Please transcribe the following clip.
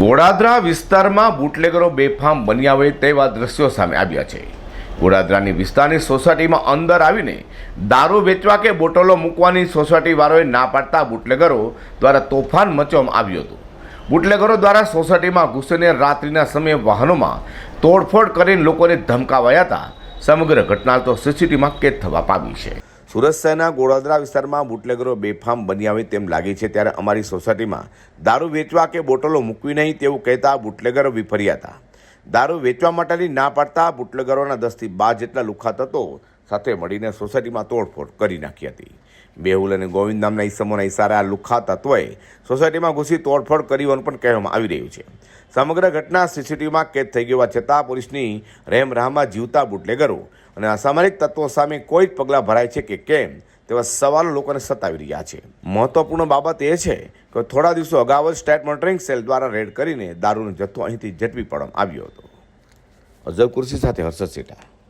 ગોડાદરા વિસ્તારમાં બુટલેગરો બેફામ બન્યા હોય તેવા દ્રશ્યો સામે આવ્યા છે. ગોડાદરાની વિસ્તારની સોસાયટીમાં અંદર આવીને દારૂ વેચવા કે બોટલો મૂકવાની સોસાયટીવાળોએ ના પાડતા બુટલેગરો દ્વારા તોફાન મચવામાં આવ્યું હતું. બુટલેગરો દ્વારા સોસાયટીમાં ઘૂસીને રાત્રિના સમયે વાહનોમાં તોડફોડ કરીને લોકોને ધમકાવાયા હતા. સમગ્ર ઘટના તો સીસીટીવીમાં કેદ થવા પામી છે. સુરત શહેરના ગોળાદરા વિસ્તારમાં બુટલેગરો બેફામ બની આવે તેમ લાગે છે ત્યારે અમારી સોસાયટીમાં દારૂ વેચવા કે બોટલો મૂકવી નહીં તેવું કહેતા બુટલેગરો વિફર્યા હતા. દારૂ વેચવા માટેની ના પાડતા બુટલેગરોના દસથી બાર જેટલા લુખા તત્વો સાથે મળીને સોસાયટીમાં તોડફોડ કરી નાખી હતી. બેહુલ અને ગોવિંદ નામના ઈસમોના ઇશારે લુખા તત્વોએ સોસાયટીમાં ઘૂસી તોડફોડ કરી હોવાનું પણ કહેવામાં આવી રહ્યું છે. સમગ્ર ઘટના સીસીટીવીમાં કેદ થઈ ગયો છતાં પોલીસની રહેમરાહમાં જીવતા બુટલેગરો અને અસામરિક તત્વો સામે કોઈ જ પગલાં ભરાય છે કે કેમ, તેવા સવાલો લોકોને સતાવી રહ્યા છે. મહત્વપૂર્ણ બાબત એ છે કે થોડા દિવસો અગાઉ જ સ્ટેટ મોનિટરિંગ સેલ દ્વારા રેડ કરીને દારૂનો જથ્થો અહીંથી ઝડપી પાડવામાં આવ્યો હતો. અઝર કુર્સી સાથે હર્ષદ સેટા.